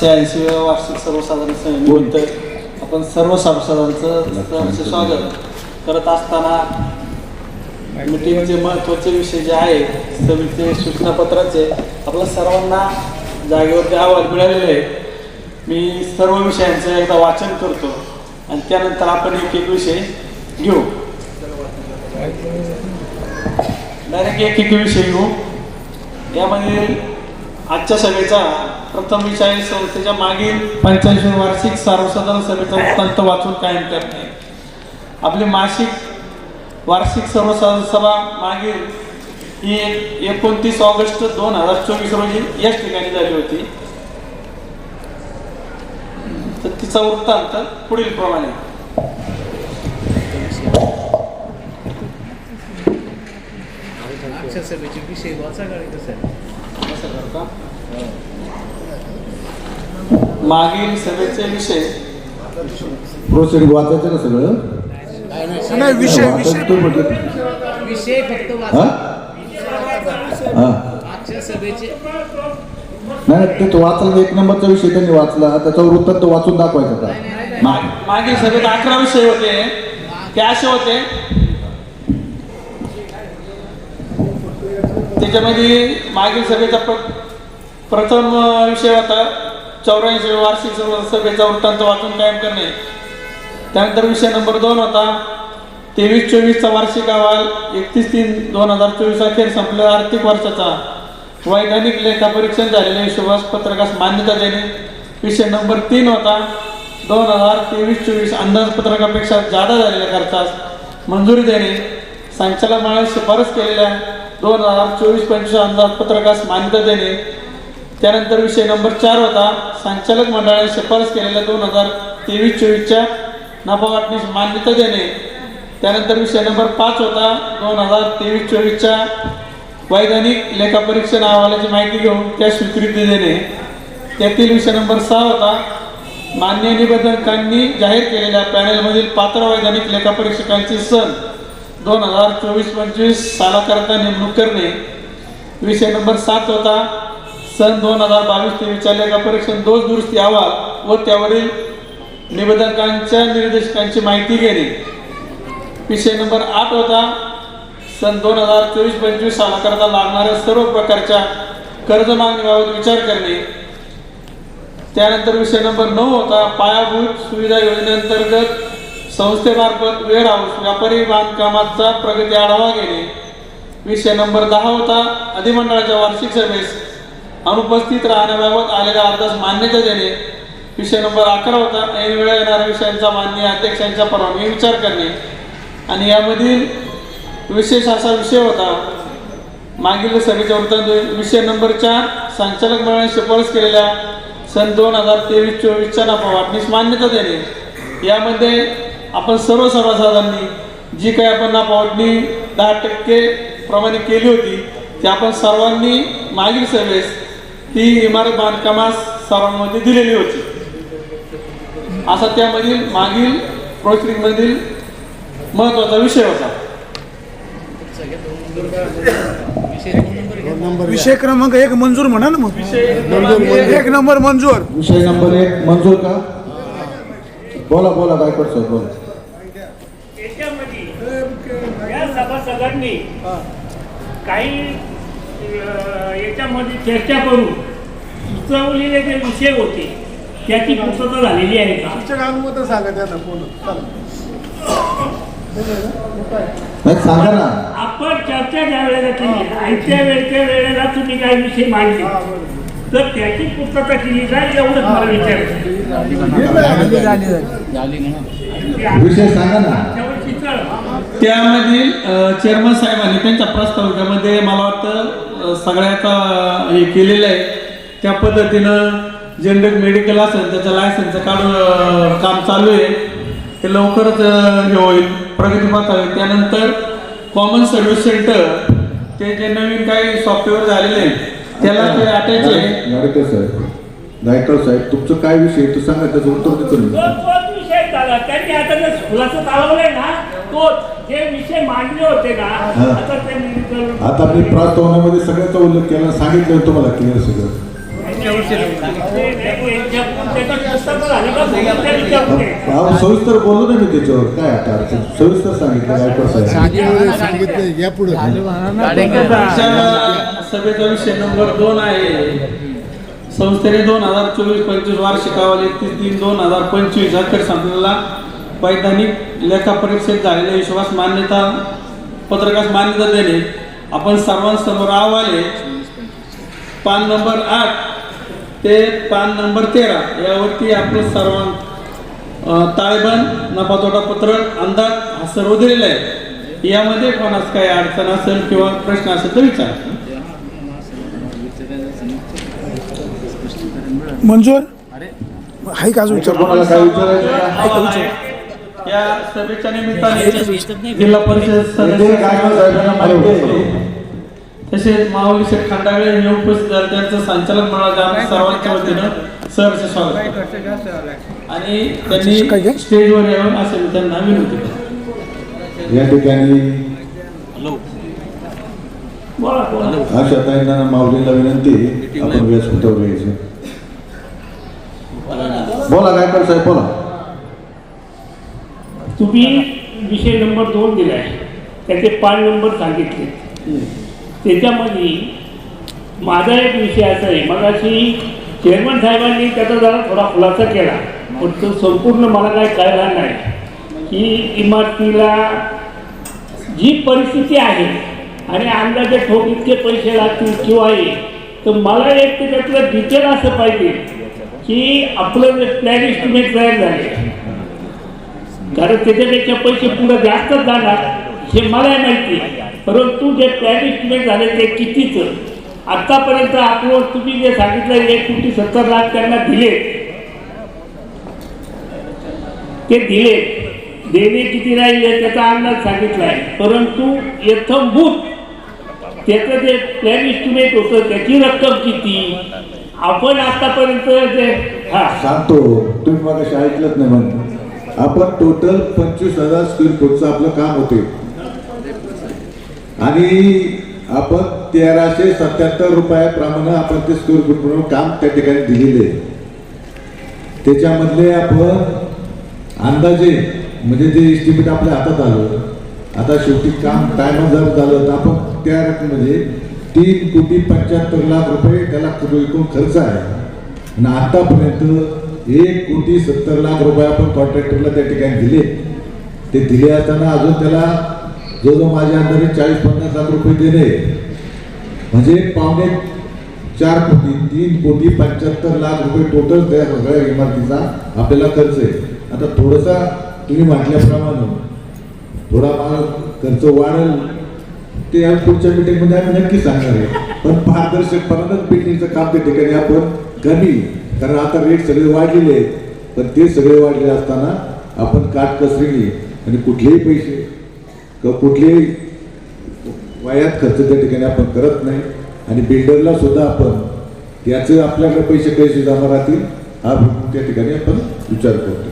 शहाऐंशी वार्षिक सर्वसाधारण समितीनिमित्त आपण सर्व सभासदांचं स्वागत. करत असताना मिटिंगचे महत्त्वाचे विषय जे आहे समितीचे सूचनापत्राचे आपल्या सर्वांना जागेवरती अहवाल मिळालेले आहे. मी सर्व विषयांचं एकदा वाचन करतो आणि त्यानंतर आपण एक एक विषय घेऊ. डायरेक्ट एक एक विषय घेऊ. यामध्ये आजच्या सभेचा प्रथम विषय आहे संस्थेच्या मागील पंच्याऐंशी वार्षिक सर्वसाधारण सभेचा वृत्तांत वाचून कायम करणे आपली मासिक वार्षिक सर्वसाधारण सभा मागील ही एकोणतीस ऑगस्ट दोन हजार चोवीस रोजी याच ठिकाणी झाली होती. तर तिचा वृत्तांत पुढील प्रमाणे. विषय वाचा गाडी कसं आहे असं करता मागील सभेचे विषय? प्रोसिडिंग वाचायचं ना सगळं? नाही विषय तू म्हटलं विषय फक्त हा वाचा. हा? आजच्या सभेचे नाही ते तो वाचला एक नंबरचा विषय त्यांनी वाचला त्याचा वृत्तांत वाचून दाखवायचा का मागील सभेत अकरा विषय होते. ते असे होते. त्याच्यामध्ये मागील सभेचा प्र- प्रथम विषय होता. चौऱ्याऐंशी वार्षिक सर्व सभेचा वृत्तांत वाचून कायम करणे. त्यानंतर विषय नंबर दोन होता तेवीस चोवीसचा वार्षिक अहवाल एकतीस तीन दोन हजार चोवीस अखेर संपलेला आर्थिक वर्षाचा. वैधानिक लेखापरीक्षण झालेल्या हिशोबास पत्रकास मान्यता देणे. विषय नंबर तीन होता दोन हजार तेवीस चोवीस अंदाजपत्रकापेक्षा जादा झालेल्या खर्चास मंजुरी देणे. संचालनालय शिफारस केलेल्या दोन हजार चोवीस पंचवीस अंदाजपत्रकास मान्यता देणे. त्यानंतर विषय नंबर चार होता. संचालक मंडळाने शिफारस केलेल्या दोन हजार तेवीस चोवीसच्या नफा वाटणीस मान्यता देणे. त्यानंतर विषय नंबर पाच होता. दोन हजार तेवीस चोवीसच्या वैधानिक लेखापरीक्षण अहवालाची माहिती घेऊन त्या स्वीकृती देणे. त्यातील विषय नंबर सहा होता. मान्य निबंधकांनी जाहीर केलेल्या पॅनेलमधील पात्र वैधानिक लेखापरीक्षकांची सन दोन हजार चोवीस पंचवीस सालाकरता नेमणूक करणे. विषय नंबर सात होता. सन दोन हजार बावीस तेवीसच्या लेखापरीक्षण दोष दुरुस्ती अहवाल व त्यावरील निबंधकांच्या निर्देशकांची माहिती घेणे. विषय नंबर आठ होता सन दोन हजार चोवीस पंचवीस सालाकरता लागणाऱ्या सर्व प्रकारच्या कर्ज मागणीबाबत विचार करणे. त्यानंतर विषय नंबर नऊ होता पायाभूत सुविधा योजनेअंतर्गत संस्थेमार्फत वेअर हाऊस व्यापारी बांधकामाचा प्रगती आढावा घेणे. विषय नंबर दहा होता अधिमंडळाच्या वार्षिक सभेस अनुपस्थित राहण्याबाबत आलेल्या अर्जास मान्यता देणे. विषय नंबर अकरा होता. ऐन वेळा येणाऱ्या विषयांचा मान्य अध्यक्षांच्या परवानगी विचार करणे. आणि यामधील विशेष असा विषय होता. मागील सभेच्या वृत्तांत विषय नंबर चार संचालक मंडळाने शिफारस केलेल्या सन दोन हजार तेवीस चोवीसच्या नफा वाटणीस मान्यता देणे. यामध्ये आपण सर्व सभासदांनी जी काही आपण नफा वाटणी दहा टक्के प्रमाणे केली होती ती आपण सर्वांनी मागील सभेस ती इमारत बांधकामास सर्वांमध्ये दिलेली होती. असा त्यामधील मागील प्रोसिडिंगमधील महत्त्वाचा विषय होता. विषय क्रमांक एक मंजूर म्हणा ना मग? एक नंबर मंजूर. विषय नंबर एक मंजूर का? बोला बोला गायकवाड साहेब बोला. याच्यामध्ये या सभासदांनी काही याच्यामध्ये चर्चा करून सुचवलेले जे विषय होते त्याची पूर्तता झालेली आहे का? नाही सांगा ना. आपण चर्चा ज्या वेळेला केली आणि त्या वेळच्या वेळेला तुम्ही काही विषय मांडले तर त्याची पूर्तता केली जाईल एवढंच मला विचारायचं विषय सांगा ना. त्यामधील चेअरमन साहेबांनी त्यांच्या प्रस्ताविकामध्ये मला वाटतं सगळ्याचा हे केलेलं आहे. त्या पद्धतीनं जनरिक मेडिकल असेल त्याचं लायसन्स काढून काम चालू आहे. ते लवकरच हे होईल. प्रगती पाथावी त्यानंतर कॉमन सर्व्हिस सेंटर ते जे नवीन काही सॉफ्टवेअर झालेले आहे त्याला ते अटॅच आहे. गाडगे साहेब साहेब तुमचं काय विषय? तो सांगा त्याचं उत्तर देतो मी. खुलासा चालवलाय ना तो जे विषय मांडले होते ना. आता ते medical- आता मी प्रस्तावनामध्ये सगळ्याचा उल्लेख केला सांगितलं तुम्हाला क्लिअर सगळं. ते- ते- पुस्तकं झाली का. अहो, सविस्तर बोललो ना मी त्याच्यावर. काय आता अडचण? सविस्तर सांगितलं गायकवाड साहेब सांगितलं या पुढे. आजच्या सभेचा विषय नंबर दोन आहे. संस्थेने दोन हजार चोवीस पंचवीस वार्षिक अहवाल एकतीस तीन दोन हजार पंचवीस अखेर संपलेला. वैधानिक लेखा परीक्षेत झालेला विश्वास मान्यता पत्रकास मान्यता देणे. आपण सर्वांसमोर आहे. पान नंबर आठ ते पान नंबर तेरा यावरती आपलं सर्वां ताळेबंद नफा तोटा पत्रक अंदाज हा सर्व दिलेला आहे. यामध्ये कोणास काही अडचण असेल किंवा प्रश्न असेल तर विचार. मंजूर? आहे का अजून विचार? कोणाला काय विचारायचं? या सभेच्या निमित्ताने जिल्हा परिषद सदस्य माहिती. तसेच माऊली शेठ खंडागळे हे उपस्थित झाले त्यांचं संचालन मंडळाच्या सर्वांच्या वतीनं सहर्ष स्वागत आणि काय त्यांनी? स्टेजवर येऊन असे त्यांना विनंती या ठिकाणी अशा ताईंना माऊलीला विनंती आपण व्यासपीठावर यायचं बोला गायकवाड साहेब बोला. तुम्ही विषय नंबर दोन दिलाय त्याचे पाच नंबर सांगितले. त्याच्यामध्ये माझा एक विषय असा आहे. मगाशी चेअरमन साहेबांनी त्याचा जरा थोडा खुलासा केला. पण तो संपूर्ण मला काय कळला नाही. की इमारतीला जी परिस्थिती आहे आणि अंदाजे ठोक इतके पैसे लागतील किंवा हे तर मला एक त्याच्यातलं त्यातलं डिटेल असं पाहिजे की आपलं जे प्लॅन इस्टिमेट तयार झाले. कारण त्याच्यापेक्षा पैसे पुढे जास्तच जाणार हे मला माहिती परंतु जे प्लॅनिस्टमेंट झाले ते कितीचं? आतापर्यंत आपलं तुम्ही जे सांगितलं एक कोटी सत्तर लाख त्यांना दिले. ते दिले. देणे किती राहिले त्याचा अंदाज सांगितला आहे. परंतु यथंभूत त्याचं जे प्लॅन इस्टिमेट होतं त्याची रक्कम किती? आपण आतापर्यंत जे हा. सांगतो तुम्ही मला शाळेतलंच नाही म्हणतो. आपण टोटल पंचवीस हजार स्क्वेअर फूटचं आपलं काम होते आणि आपण तेराशे सत्याहत्तर रुपयाप्रमाणे आपण ते स्क्वेअर फूट म्हणून काम त्या ठिकाणी दिलेले त्याच्यामधले आपण अंदाजे म्हणजे जे इस्टिमेट आपल्या हातात आलं आता शेवटी काम टायम जर झालं तर आपण त्या रकमेमध्ये तीन कोटी पंच्याहत्तर लाख रुपये त्याला एकूण खर्च आहे. आणि आतापर्यंत एक कोटी सत्तर लाख रुपये आपण कॉन्ट्रॅक्टरला त्या ठिकाणी दिले. ते दिले असताना अजून त्याला जवळजवळ माझ्या अंदाजे चाळीस पन्नास लाख रुपये दिले. म्हणजे पावणे चार कोटी तीन कोटी पंच्याहत्तर लाख रुपये टोटल त्या सगळ्या इमारतीचा आपल्याला खर्च आहे. आता थोडासा तुम्ही म्हटल्याप्रमाणे थोडा मला खर्च वाढेल ते या पुढच्या मिटिंगमध्ये आम्ही नक्की सांगणार आहे. पण पारदर्शकपणानंच बिल्डिंगचं काम त्या ठिकाणी आपण कमी कारण आता रेट सगळे वाढलेले आहेत. पण ते सगळे वाढले असताना आपण काटकसरीने आणि कुठलेही पैसे किंवा कुठलेही वयात खर्च त्या ठिकाणी आपण करत नाही. आणि बिल्डरला सुद्धा आपण त्याचे आपल्याकडे पैसे कसे जमा राहतील हा त्या ठिकाणी आपण विचार करतो.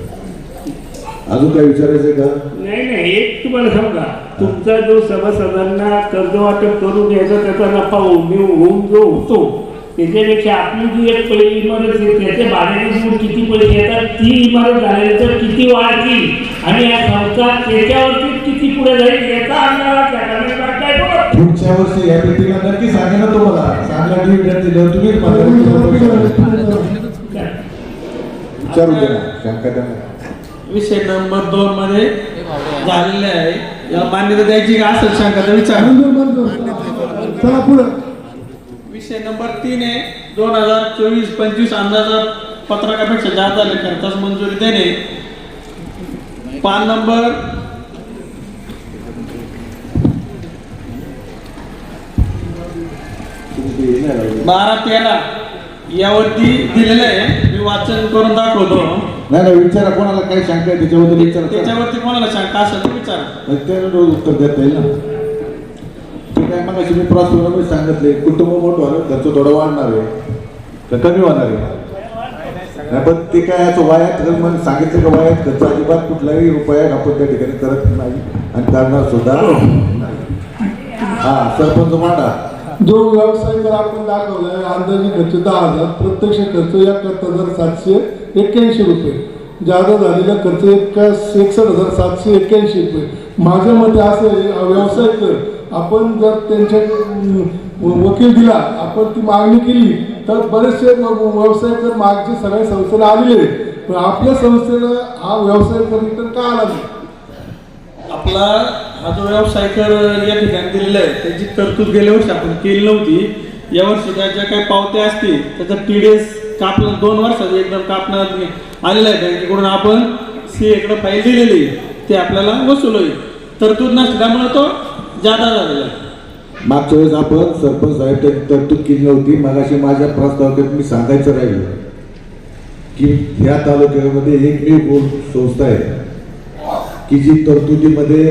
अजून काय विचारायचं आहे का? नाही नाही एक तुम्हाला सांगा. तुमचा जो सभासदांना कर्ज वाटप करून घ्यायचा त्याचा नफा होऊन होऊन जो होतो त्याच्यापेक्षा आपली जी एक पहिली इमारत आहे त्याचे भाड्याने देऊन किती पैसे येतात ती इमारत झाल्यानंतर किती वाढतील? आणि या संस्था त्याच्यावरती किती पुढे जाईल याचा अंदाज पुढच्या वर्षी या मीटिंगला नक्की सांगा ना तुम्हाला. चांगला डिव्हिडंड दिलं तुम्हीच मला विचारू द्या शंका त्यांना विषय नंबर दोन मध्ये झालेले आहे. मान्यता द्यायची का असेल शंका तर विचार. चला पुढं. विषय नंबर तीन आहे. दोन हजार चोवीस पंचवीस अंदाजात पत्रकापेक्षा जास्त झाले खर्चास मंजुरी देणे. पान नंबर बारा तेरा. यावरती दिलेलं आहे. मी वाचन करून दाखवतो. नाही नाही विचारा. कोणाला काही शंका आहे त्याच्याबद्दल विचारा. त्याच्यावरती कोणाला शंका असेल तर विचारा. उत्तर देता येईल ना. काय मग अशी मी तुम्हाला सांगितले कुटुंब मोठं होणार खर्च थोडं वाढणार आहे. तर कमी होणार आहे. नाही पण ते काय असं वायात खर्च सांगितलं का वायात खर्च अजिबात कुठलाही रुपया आपण त्या ठिकाणी करत नाही आणि करणार सुद्धा नाही. हा सरपंच मांडा. जो व्यवसाय जर आपण दाखवलाय अंदाजे खर्च दहा हजार प्रत्यक्ष खर्च या करता हजार सातशे एक्क्याऐंशी रुपये. जादा झालेला खर्च एका एकसष्ट हजार सातशे एक्क्याऐंशी रुपये. माझ्या मते असं व्यवसाय कर. आपण जर त्यांच्या वकील दिला आपण ती मागणी केली तर बरेचसे व्यवसाय कर मागचे सगळ्या संस्थेला आलेले पण आपल्या संस्थेला हा व्यवसाय कर रिटर्न का आला नाही? आपला हा जो व्यवसाय कर या ठिकाणी दिलेला आहे त्याची तरतूद गेल्या वर्षी आपण केली नव्हती. यावर्षी त्या ज्या काही पावत्या असतील त्याचा टी डी एस कापलं दोन वर्षात एकदम कापण्यात आलेलं आहे. बँकेकडून आपण सी एकडं फाईल दिलेली ते आपल्याला वसूल होईल तरतूद नसल्यामुळे तो ज्यादा झालेला आहे मागच्या वेळेस आपण सरपंच साहेब त्यांनी तरतूद केली नव्हती मगाशी माझ्या प्रस्तावात मी सांगायचं राहिलं की ह्या तालुक्यामध्ये एकमेव गोल संस्था आहे की जी तरतुदीमध्ये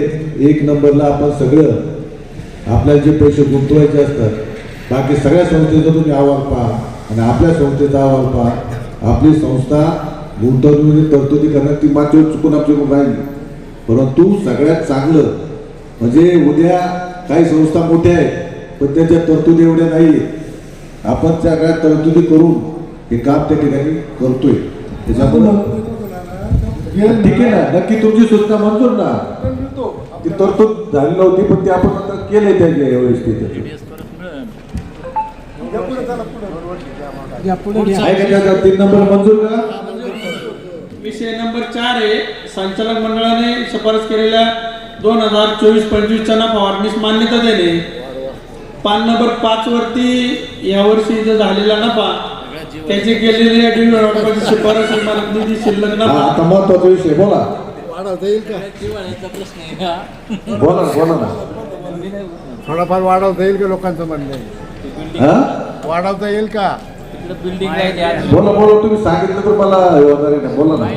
एक नंबरला आपण सगळं आपल्याला जे पैसे गुंतवायचे असतात बाकी सगळ्या संस्थेचा तुम्ही अहवाल पहा आणि आपल्या संस्थेचा अहवाल पहा. आपली संस्था गुंतवणुकी तरतुदी करण्यात ती मागच्या चुकून आपल्याकडून राहिली. परंतु सगळ्यात चांगलं म्हणजे उद्या काही संस्था मोठ्या आहेत पण त्याच्या तरतुदी एवढ्या नाही आहेत. आपण सगळ्या तरतुदी करून हे काम त्या ठिकाणी करतोय. ठीक आहे ना नक्की तुमची सूचना मंजूर ना? ती तरतूद झाली नव्हती पण ते आपण आता केलंय त्याच्या यावेळेस तिथे आहे का त्याचा तीन नंबर मंजूर का? विषय नंबर चार आहे संचालक मंडळाने शिफारस केलेल्या दोन हजार चोवीस पंचवीसच्या नफा वाढणीस मान्यता देणे पान नंबर पाच वरती यावर्षी जो झालेला नफा त्याची केलेली शिफारस निधी शिल्लक नफा. आता महत्त्वाचा विषय बोला. वाढवता येईल का? जिव्हाळ्याचा प्रश्न आहे हा. बोला ना बोला ना. थोडाफार वाढवता येईल का लोकांचं म्हणणं? आहे हा? वाढवता येईल का? तिकडं बिल्डिंग आहे त्या बोला बोला तुम्ही सांगितलं तर मला हे ना बोला ना.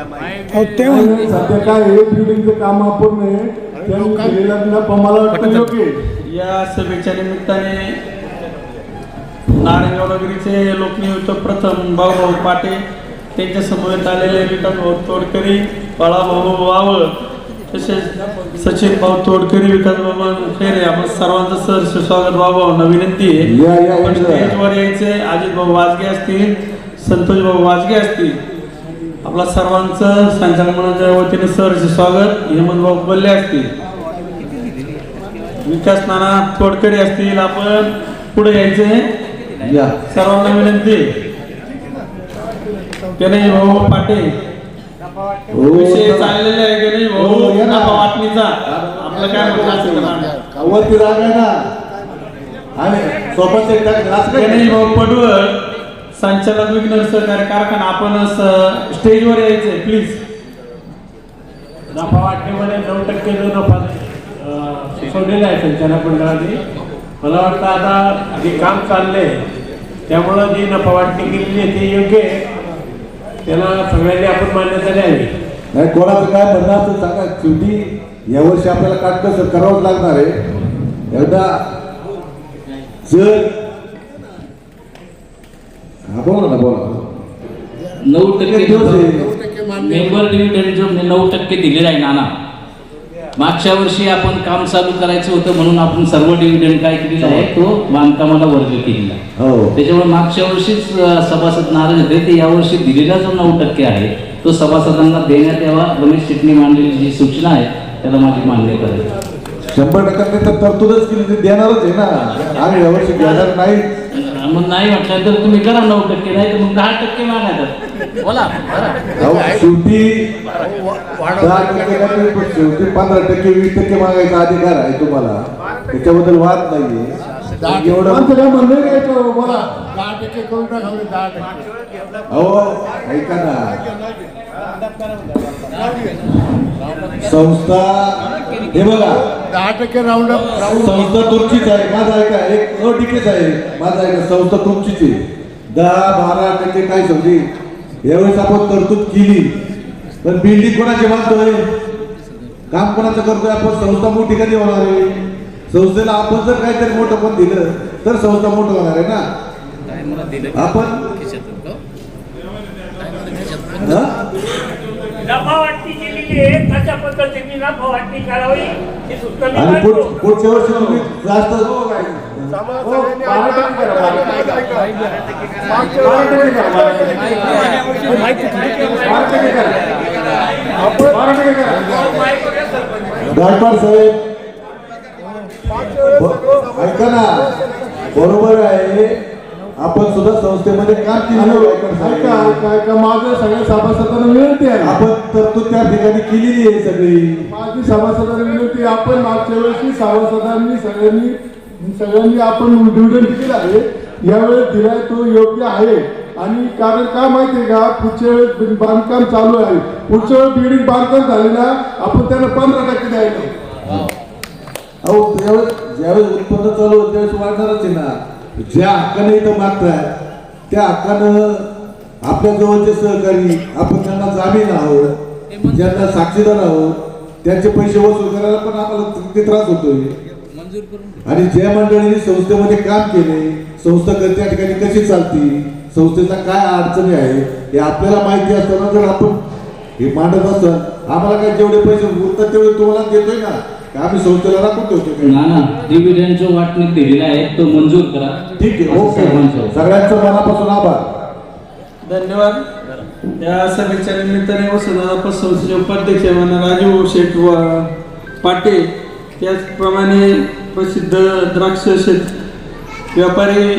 अहो, सध्या काय आहे बिल्डिंगचं काम आपण आहे. त्यांनी केलेला नफा मला वाटतं योग्य आहे. या सभेच्या निमित्ताने लोकनियुक्त प्रथम भाऊभाऊ पाटे त्यांच्या समवेत आलेले विकास भाऊ तोडकरी बाळाभाऊ वावळ तसेच सचिन भाऊ तोडकरी विकास बाबा खेरे आपण सर्वांचं सहर्ष स्वागत भाऊभाऊंना विनंती आहे. या या आपण या. स्टेजवर यायचे. अजित भाऊ वाजगे असतील संतोष भाऊ वाजगे असतील. आपला सर्वांचं संचालक मंडळाच्या वतीने सहर्ष स्वागत. हेमंत भाऊ कोल्हे असतील. विकास नाना तोडकरी असतील. आपण पुढे यायचे या. सर्वांना विनंती. गणेश भाऊ पाटे? हो, विषय चला. चाललेले आहे गणेश हो, भाऊ. नफा वाटणीचा. आपलं काय तर मांडा. वरती राग आहे ना. आणि सोबत एक टाक- असं काय गणेश भाऊ पडवळ संचालक विघ्नर सहकारी कारखाना आपण स्टेजवर यायचे प्लीज नफा वाटणीमध्ये नऊ टक्के जो नफा अं, सुचवलेला आहे संचालक मंडळाने. मला वाटतं आता जे काम चाललंय त्यामुळं जी नफा वाटणी केलेली आहे ती योग्य आहे. त्याला सगळ्यांनी आपण मान्यता द्यावी. नाही कोणाचं काय म्हणणं असं सांगा. शेवटी यावर्षी आपल्याला काटकसर करावंच लागणार आहे. एकदा जर बोला ना बोला. नऊ टक्के? मेंबर डिव्हिडंड नऊ टक्के दिलेला आहे नाना. मागच्या वर्षी आपण काम चालू करायचं होतं म्हणून आपण सर्व डिव्हिडंड काय केलेला आहे तो बांधकामाला वर्ग केलेला आहे. हो. त्याच्यामुळे मागच्या वर्षीच सभासद नाराज होते ते यावर्षी दिलेला जो नऊ टक्के आहे तो सभासदांना देण्यात यावा. रमेश शेट्टी मांडलेली जी सूचना आहे त्याला माझी मान्यता आहे शंभर टक्क्यांनी तर तरतूदच केली ती देणारच आहे ना. आम्ही यावर्षी देणार नाही मग नाही म्हटलं तर तुम्ही करा नऊ टक्के नाही तर मग दहा टक्के मागायचं बोला बरं. अहो, शेवटी दहा टक्के नाही तरी पण शेवटी पंधरा टक्के वीस टक्के मागायचा अधिकार आहे तुम्हाला. त्याच्याबद्दल वाद नाहीये. एवढं काय? बोला. दहा टक्के करून टाका दहा टक्के. अहो ऐका ना. संस्था हे बघा. दहा टक्के राऊंड संस्था तुमचीच आहे. माझा ऐका एक अटीकेच आहे. माझा ऐका संस्था तुमचीच आहे दहा बारा टक्के काय समजी? यावेळेस आपण तरतूद केली. पण बिल्डिंग कोणाची बांधतोय? काम कोणाचं करतोय? आपण संस्था मोठी कधी होणार आहे? संस्थेला आपण जर काहीतरी मोठं पण दिलं तर संस्था मोठं होणार आहे ना? काय मला दिलं आपण? नफा वाटणी केलेली आहे. तशा पद्धतीने नफा वाटणी करावी. ही सूचना मी आणि मांडतो. पुढ- पुढच्या वर्षी तुम्ही जास्त गायकवाड साहेब ब- ऐका ना बरोबर आहे. आपण सुद्धा संस्थेमध्ये काम केलं ऐका माझं सगळ्या सभासदांना विनंती आहे. आपण तरतूद त्या ठिकाणी केलेली आहे सगळी. माझी सभासदांना विनंती आपण मागच्या वेळेस सभासदांनी सगळ्यांनी सगळ्यांनी आपण डिव्हिडंड दिलेला आहे. यावेळेस दिलाय तो योग्य आहे. आणि कारण का माहितीये का? पुढच्या वेळेस बांधकाम चालू आहे. पुढच्या वेळेस बिल्डिंग बांधकाम झाले ना आपण त्यांना पंधरा टक्के द्यायला अहो त्यावेळेस ज्यावेळेस उत्पन्न चालू होतं त्यावेळेस वाढणारच आहे ना. ज्या हक्काने इथं मागताय त्या हक्कानं आपल्या जवळचे सहकारी आपण त्यांना जामीन आहोत ज्यांना साक्षीदार आहोत त्यांचे पैसे वसूल करायला पण आम्हाला किती त्रास होतोय. आणि ज्या मंडळींनी संस्थेमध्ये काम केले संस्था त्या ठिकाणी कशी चालती संस्थेचा काय अडचणी आहे हे आपल्याला माहिती असताना जर आपण हे मांडत असत आम्हाला काय जेवढे पैसे उरतात तेवढे तुम्हाला देतोय ना का आम्ही संस्थेला राखून ठेवतोय काय? ना ना. डिव्हिडंडचं वाटणी दिलेलं आहे तो मंजूर करा. ठीक आहे. ओके सगळ्यांचं मनापासून आभार. धन्यवाद. या सभेच्या निमित्ताने संस्थेचे उपाध्यक्ष म्हणा राजू शेठ व पाटे त्याचप्रमाणे प्रसिद्ध द्राक्ष शेत व्यापारी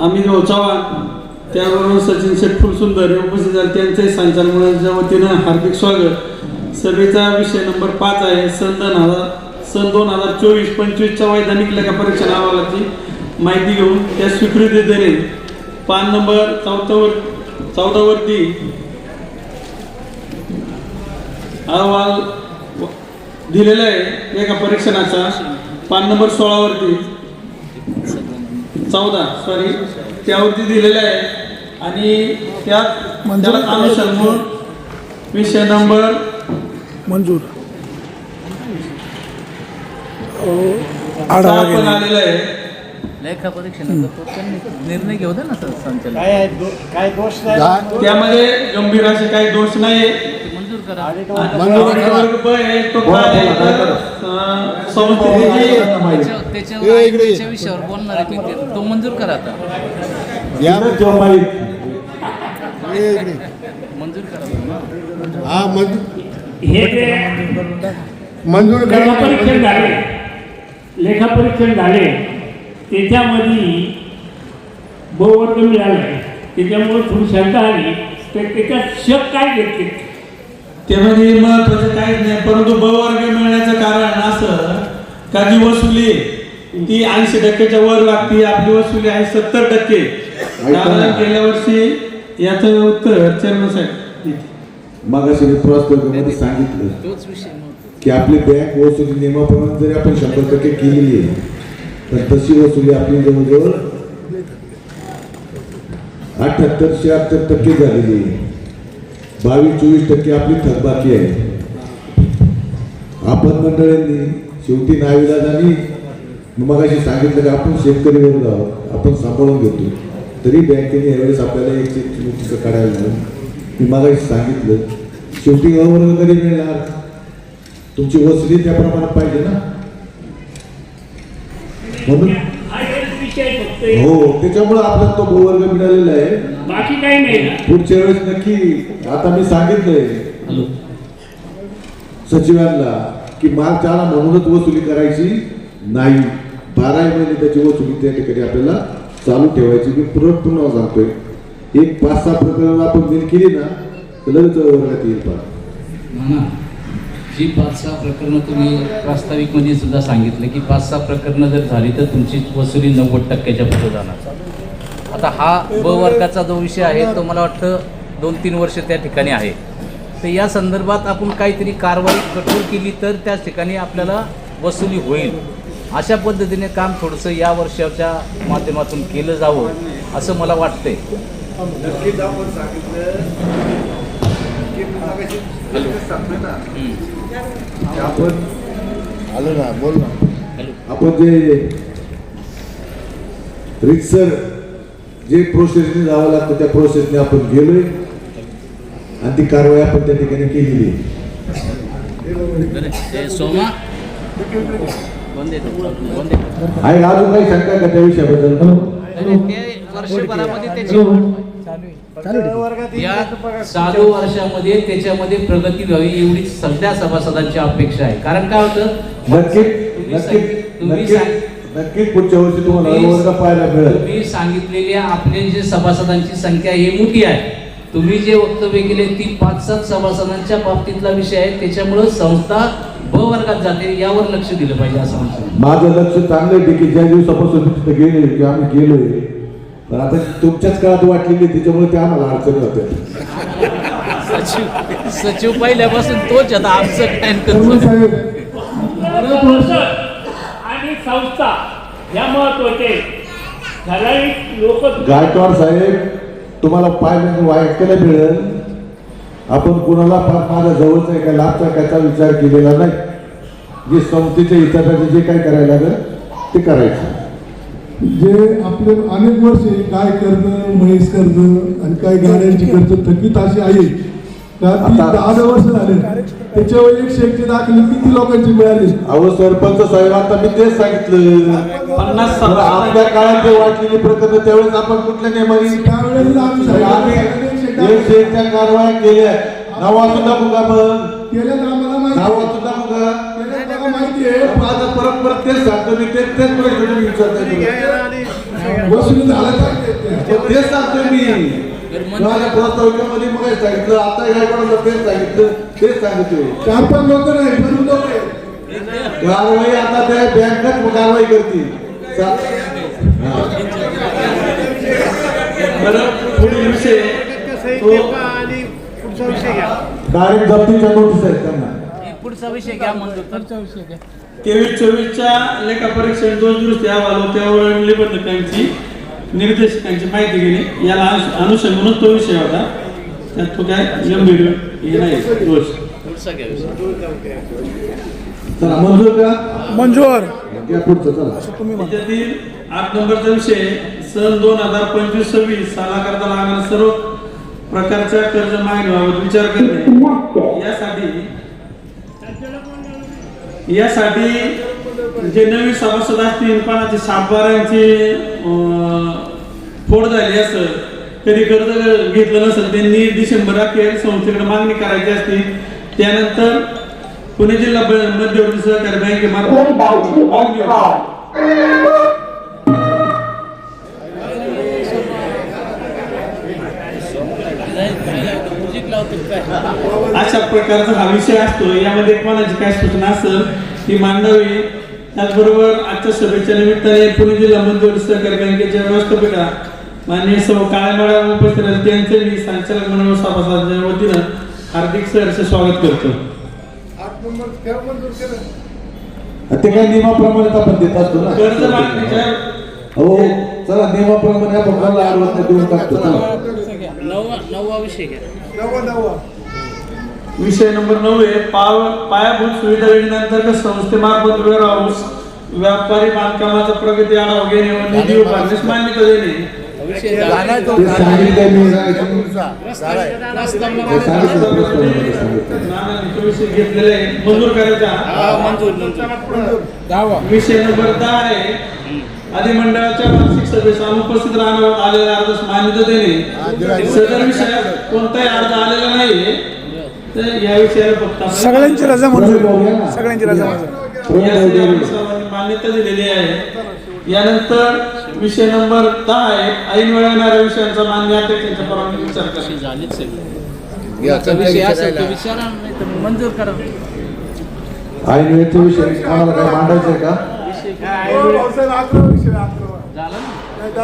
अमित भाऊ चव्हाण त्याबरोबर सचिन शेठ फुलसुंदर हे उपस्थित झाले. त्यांचे संचालनाच्या वतीनं हार्दिक स्वागत. सभेचा विषय नंबर पाच आहे. सन दोन हजार सन दोन हजार चोवीस पंचवीसच्या वैधानिक लेखा परीक्षा अहवालाची माहिती घेऊन त्या स्वीकृती देणे. पान नंबर चौदावर चौदावरती अहवाल दिलेला आहे एका परीक्षणाचा. पान नंबर सोळावरती. चौदा सॉरी त्यावरती दिलेला आहे. आणि त्यात अनुसरून विषय नंबर मंजूर आढावा घेणे निर्णय घेऊ दे ना सर संचालक त्यामध्ये गंभीर असे काही दोष नाही ते मंजूर करा त्याच्या- विषयावर बोलणार आहे मी ते- तो मंजूर करा आता मंजूर करा हा हे जे मंजूर लेखापरीक्षण झाले. लेखापरीक्षण झाले. त्याच्यामध्ये बहुवर्ग मिळाले. त्याच्यामुळे थोडी शंका आली. तर त्याच्यात शक काय घेतले? त्यामध्ये महत्वाचं काहीच नाही. परंतु ब वर्ग मिळण्याचं कारण असं का जी वसुली आहे, ती ऐंशी टक्क्याच्या वर लागते. आपली वसुली आहे सत्तर टक्के. गेल्या वर्षी याचं उत्तर चेअरमन साहेब मग असे मी सांगितलं. की आपली बँक वसुली नियमाप्रमाणे जरी आपण शंभर टक्के केलेली आहे पण तशी वसुली आपली जवळजवळ अठ्याहत्तर शहात्तर टक्के झालेली आहे. बावीस चोवीस टक्के आपली थकबाकी आहे. आपण मंडळींनी शेवटी नाविलाजानी मग अशी सांगितलं की आपण शेतकरी आहोत आपण सांभाळून घेतो. तरी बँकेने यावेळेस आपल्याला एक चेक काढायला लावून मी मगाशी सांगितलं शेवटी अवर्ग कधी मिळणार? तुमची वसुली त्या प्रमाणात पाहिजे ना? म्हणून हा त्याच्यामुळे आपल्याला तो भूवर्ग मिळालेला आहे. बाकी काही नाही पुढच्या वेळेस नक्की आता मी सांगितलंय सचिवांना की मार्च आला म्हणूनच वसुली करायची नाही. बारा महिने त्याची वसुली त्या ठिकाणी आपल्याला चालू ठेवायची. मी पुन्हा सांगतोय. एक पाच सहा प्रकरण आपण बिल केली ना तर लगेच वर्गात येईल पहा जी पाच सहा प्रकरणं तुम्ही प्रास्ताविकमध्ये सुद्धा सांगितलं की पाच सहा प्रकरणं जर झाली तर तुमची वसुली नव्वद टक्क्याच्या पुढे जाणार. आता हा ब वर्गाचा जो विषय आहे तो मला वाटतं दोन तीन वर्ष त्या ठिकाणी आहे. तर या संदर्भात आपण काहीतरी कारवाई कठोर केली तर त्या ठिकाणी आपल्याला वसुली होईल. अशा पद्धतीने काम थोडंसं या वर्षाच्या माध्यमातून केलं जावं असं मला वाटतंय. आपण आलं ना बोल ना. आपण जे रिक्सर जे प्रोसेसने जावं लागतं त्या प्रोसेसने आपण गेलोय. आणि ती कारवाई आपण त्या ठिकाणी केलेली आहे. बरं, ते सोमा? आहे अजून काही शंका का त्या विषयाबद्दल? या चालू वर्षामध्ये त्याच्यामध्ये प्रगती व्हावी एवढी सगळ्या सभासदांची अपेक्षा आहे. कारण काय होतं? नक्की तुम्ही नक्की सांग- तुम्ही नक्की सांग- नक्कीच पुढच्या वर्षी तुम्हाला तुम्ही- वर्ग पाहायला मिळेल. तुम्ही सांगितलेल्या आपले जे सभासदांची संख्या ही मोठी आहे. तुम्ही जे वक्तव्य केले ती पाच सात सभासदांच्या बाबतीतला विषय आहे. त्याच्यामुळं संस्था ब वर्गात जाते यावर लक्ष दिलं पाहिजे असं म्हणतो माझं लक्ष चांगलं आहे की ज्या दिवसापासून तिथे गेले की आम्ही गेलोय आता तुमच्याच काळात वाटलेली त्याच्यामुळे ते आम्हाला अडचण होते. सचिव सचिव पहिल्यापासून तोच आता आमचं काय साहेब. आणि संस्था या महत्त्वाचे ठराविक लोक गायकवाड साहेब तुम्हाला पाहिलं ऐकायला मिळेल. आपण कुणाला फार माझ्या जवळचा एका लाभचा त्याचा विचार केलेला नाही. जे संस्थेच्या हितासाठी जे काय करायला लागेल ते करायचं. जे आपले अनेक वर्षे गाय कर्ज म्हैस कर्ज आणि काही गाड्यांची कर्ज थकीत अशी आहे का ती दहा वर्ष झाले. त्याच्यावर एकशे एकशे दाखले किती लोकांची मिळाली? अहो सरपंच साहेब आता मी तेच सांगितलं. पन्नास आपल्या काळात जे वाटलेली प्रकरण त्यावेळेस आपण कुठल्या नियमाने त्यावेळेस आम्ही एकशे एकच्या कारवाया केल्या. नाव वाचून दाखवू का मग केल्यात आम्हाला नाव माहिती वाचून परत तेच सांगतो मी. तेच तेच प्रश्न मी विचारतोय वसुली झाला पाहिजे तेच सांगतोय मी. माझ्या प्रस्ताविकामध्ये मग काय सांगितलं आता या कोणाला तेच सांगितलं तेच सांगितलं. चार पाच लोक नाही भरून लोक आहे कारवाई आता त्या बँकात कारवाई करतील. सा- हा. बरं पुढील विषय तो डायरेक्ट जप्तीच्या नोटीस आहेत त्यांना. पुढचा विषय घ्या म्हणतो पुढचा विषय घ्या. तेवीस चोवीसच्या लेखापरीक्षण दोष दुरुस्ती अहवाल व त्यावर निबंधकांची निर्देशकांची माहिती घेणे याला अनु- अनुषंगानच तो विषय होता. त्यात तो काय गंभीर हे नाही दोष. चला मंजूर का मंजूर. या पुढचं चला. तुम्ही म्हणा. त्याच्यातील आठ नंबरचा विषय सन दोन हजार पंचवीस सव्वीस सालाकरता लागणाऱ्या सर्व प्रकारच्या कर्ज मागणीबाबत विचार करणे. यासाठी यासाठी जे नवीन सभासद असतील कोणाचे सातबारांची फोड झाली असेल कधी कर्ज घेतलं नसेल त्यांनी डिसेंबर अखेर संस्थेकडे मागणी करायची असते. त्यानंतर पुणे जिल्हा मध्यवर्ती सहकारी बँकेमार्फत अशा प्रकारचा हा विषय असतो यामध्ये कोणाची काय सूचना असेल ती मांडावी. त्याचबरोबर आजच्या सभेच्या निमित्ताने पुणे जिल्हा मध्यवर्ती सहकारी बँकेच्या व्यवस्थापिका माननीय सौ काळेमाळा उपस्थित आहेत. त्यांचे मी संचालक मंडळ सभासदांच्या वतीनं हार्दिक सहर्ष स्वागत करतो. ते काय नियमाप्रमाणे आपण देत असतो ना. कर्ज मागणीच्या हो चला नियमाप्रमाणे आपण देऊन टाकतो. नववा नववा विषय घ्या विषय नंबर नऊ आहे पाव पायाभूत सुविधा योजनेअंतर्गत संस्थेमार्फत वेअर हाऊस व्यापारी बांधकामाचा प्रगती आढावा घेणे व निधी उभारण्यास मान्यता देणे घेतलेला आहे. मंजूर करायचा. मंजूर. मंजूर. विषय नंबर दहा आहे. अधिमंडळाच्या वार्षिक सभेस अनुपस्थित राहण्यावर आलेल्या अर्जास मान्यता देणे सदर विषयात कोणताही अर्ज आलेला नाही तर या विषयाला फक्त आपण- सगळ्यांची रजा मंजूर सगळ्यांची रजा मंजूर मान्यता दिलेली आहे. यानंतर विषय नंबर दहा आहे ऐन वेळा येणाऱ्या विषयांचा मान्य अध्यक्षांच्या परवानगी विचार करा. विषय झालेच विचारा मंजूर करा. आई वेळचे विषय काय मांडायचंय का?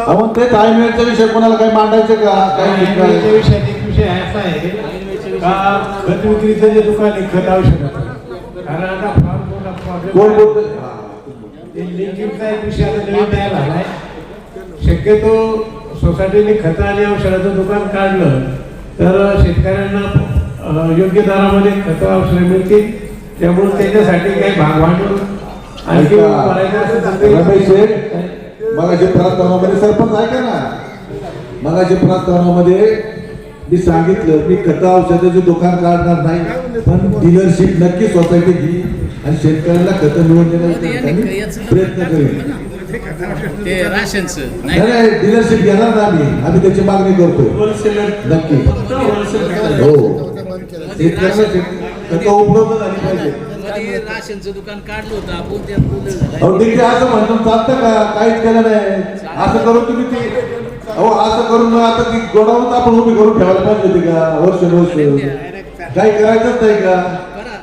आपण तेच आई वेळचा विषय कोणाला काय मांडायचं का? काही विषयात एक विषय असा आहे का खत विक्रीचं जे दुकान आहे खत औषधाचं कारण आता फार मोठा कोण प्रॉब्लेम बोलतोय लिंकिंगचा एक विषय आता नवीन शक्यतो सोसायटीने खत आणि औषधाचं दुकान काढलं तर शेतकऱ्यांना योग्य दरामध्ये खत औषधं मिळतील. त्यामुळे त्याच्यासाठी काही भाग ते- रमेश शेठ मगाशी प्रस्तावनामध्ये सरपंच ऐका ना. मगाशी प्रस्तावनामध्ये मी सांगितलं मी खत औषधाचे दुकान काढणार नाही पण डीलरशिप नक्की सोसायटी घी आणि शेतकऱ्याला खतं मिळवून हो, ते देण्याचा यांनी त्यांनी याचं प्रयत्न करेल नाही. डीलरशिप घेणार ना आम्ही. आम्ही त्याची मागणी करतो. होलसेलर नक्की. हो. शेतकऱ्याला शेत- खतं उपलब्ध झाली पाहिजे. मध्ये राशनचं दुकान काढलं होतं आपण त्यात बोललं झालं. अहो डिग्री असं म्हणतो चालतं का? काहीच केलं नाही. असं करून तुम्ही ती अहो असं करून मग आता ती गोडाऊन आपण उभी करून ठेवायला पाहिजे होती का? वर्ष वर्ष. काही करायचंच नाही का? करा.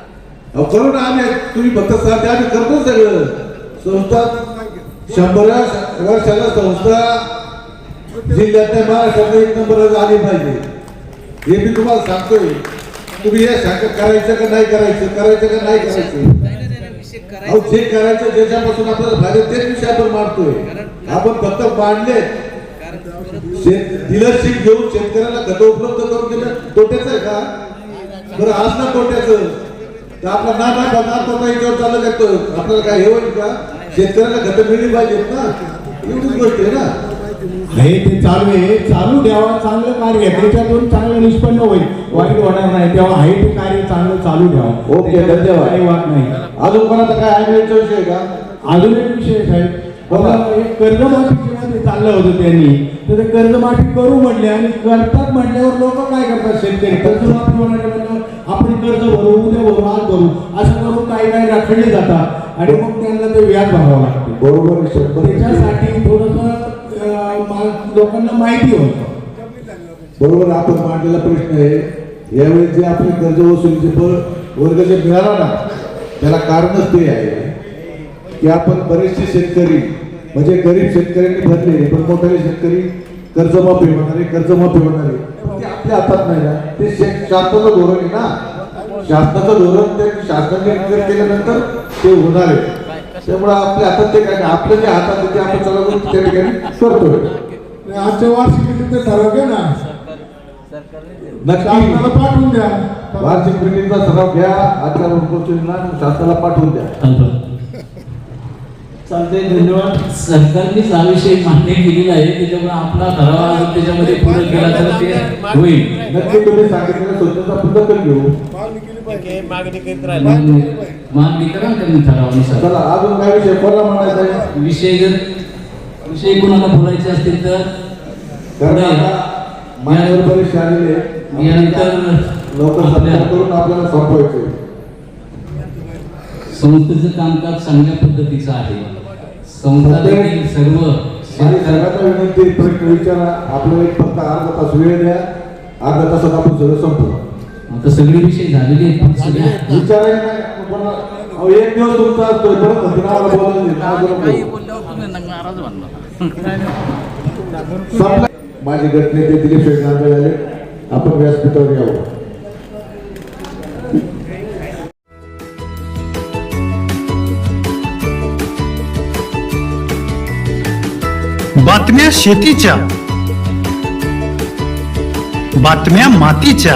अहो करू ना आम्ही. तुम्ही फक्त साथ द्या, आम्ही करतो सगळं. संस्था शंभर वर्षाला संस्था जिल्ह्यातल्या महाराष्ट्रात एक नंबर आली पाहिजे. हे मी तुम्हाला सांगतोय. तुम्ही हे सांगा करायचं का नाही करायचं? करायचं का नाही करायचं? अहो करायचं जे करायचं ज्याच्यापासून आपल्याला फायदा तेच विषय आपण मांडतोय. आपण फक्त मांडले. कारण डीलरशिप घेऊन शेतकऱ्याला गट उपलब्ध करून दिलं. तोट्याचं आहे का? बरं आज ना तोट्याचं. तर आपला ना ना पगार तर याच्यावर चालू काय आपल्याला काय हे होईल का? शेतकऱ्याला गट मिळली पाहिजेत ना? एवढीच गोष्ट आहे ना? हे ते चालू आहे. चालू द्यावा चांगलं कार्य. त्याच्यातून चांगलं निष्पन्न होईल. वाईट होणार नाही. तेव्हा आहे ते कार्य चांगलं चालू द्यावं. ओके, धन्यवाद. काही वाद नाही. अजून कोणाचा काय आयडियाचा विषय आहे का? अजून एक विषय आहे, साहेब. आता एक कर्जमाफीची मध्ये चाललं होतं त्यांनी. तर ते कर्जमाफी करू म्हटले आणि करतात म्हटल्यावर लोक काय करतात शेतकरी? कर्जमाफी म्हटल्यावर आपण कर्ज भरू उद्या भरू आज भरू. असं करून काही काही रखडले जातात. आणि मग त्यांना ते व्याज भरावं लागते. बरोबर आहे. त्याच्यासाठी थोडस लोकांना माहिती होतं. बरोबर आपण मांडलेला प्रश्न आहे. यावेळी जे आपले कर्ज वसुलीचे बळ वर्ग जे मिळाला ना त्याला कारणच ते आहे की आपण बरेचसे शेतकरी म्हणजे गरीब शेतकऱ्यांनी भरले पण मोठे शेतकरी कर्जमाफी होणारे कर्जमाफी होणारे ते आपल्या हातात नाही ना. ते शासनाचं धोरण आहे ना. शासनाचं धोरण ते शासनाने केल्यानंतर ते होणार आहे. त्यामुळे आपल्या हातात ते काय. आपलं जे हातात ते आपण सगळं त्या ठिकाणी करतोय. आजच्या वार्षिकीचे ते ठरवले ना. नक्की. शासनाला पाठवून द्या. वार्षिक मीटिंगचा सराव घ्या. आजच्या शासनाला पाठवून द्या. चालते धन्यवाद. सरकारनेच हा विषय मान्य केलेला आहे त्याच्यामुळे आपला ठराव त्याच्यामध्ये पूर्ण केला तर ते होईल. नक्की तुम्ही सांगितलेल्या सूचना पुढे घेऊ. मग मागणी करा ना त्यांनी ठरावानुसार. चला अजून काय विषय? कोणाला म्हणायचा आहे? विषय जर विषय कोणाला बोलायचे असतील तर कारण पुढे आता मान्यवर बरेचसे आलेले. यानंतर लवकर आपल्या संपर्क करून आपल्याला संपवायचे संस्थेचं कामकाज चांगल्या पद्धतीचं आहे. संस्था देखील सर्व माझी सगळ्यांना विनंती आहे, प्रश्न विचारा. आपल्याला एक फक्त अर्धा तास वेळ द्या. अर्धा तासात आपण सगळं संपू आता सगळे विषय झालेले आहेत पण विचारायला एक दिवस तुमचा असतोय परत बोलायला. माझे गटनेते दिलीप शेठ गांधळे आले. आपण व्यासपीठावर यावं. बातम्या शेतीच्या. बातम्या मातीच्या.